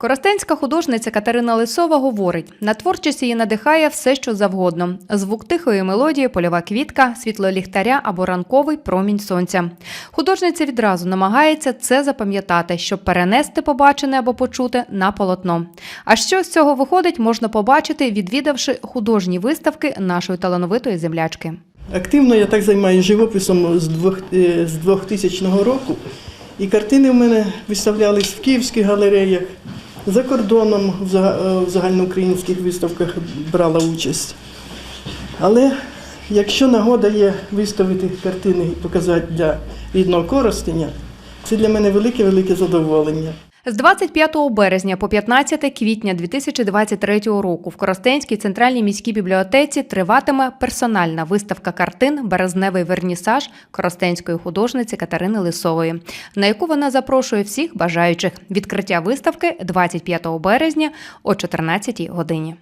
Коростенська художниця Катерина Лисова говорить: на творчість її надихає все, що завгодно: звук тихої мелодії, польова квітка, світло ліхтаря або ранковий промінь сонця. Художниця відразу намагається це запам'ятати, щоб перенести побачене або почуте на полотно. А що з цього виходить, можна побачити, відвідавши художні виставки нашої талановитої землячки. Активно я так займаюся живописом з двох- е, з 2000 року. І картини в мене виставлялись в київських галереях, за кордоном е, в загальноукраїнських виставках брала участь. Але якщо нагода є виставити картини і показати для рідного Коростеня, це для мене велике-велике задоволення. З 25 березня по 15 квітня 2023 року в Коростенській центральній міській бібліотеці триватиме персональна виставка картин Березневий вернісаж коростенської художниці Катерини Лисової, на яку вона запрошує всіх бажаючих. Відкриття виставки 25 березня о 14 годині.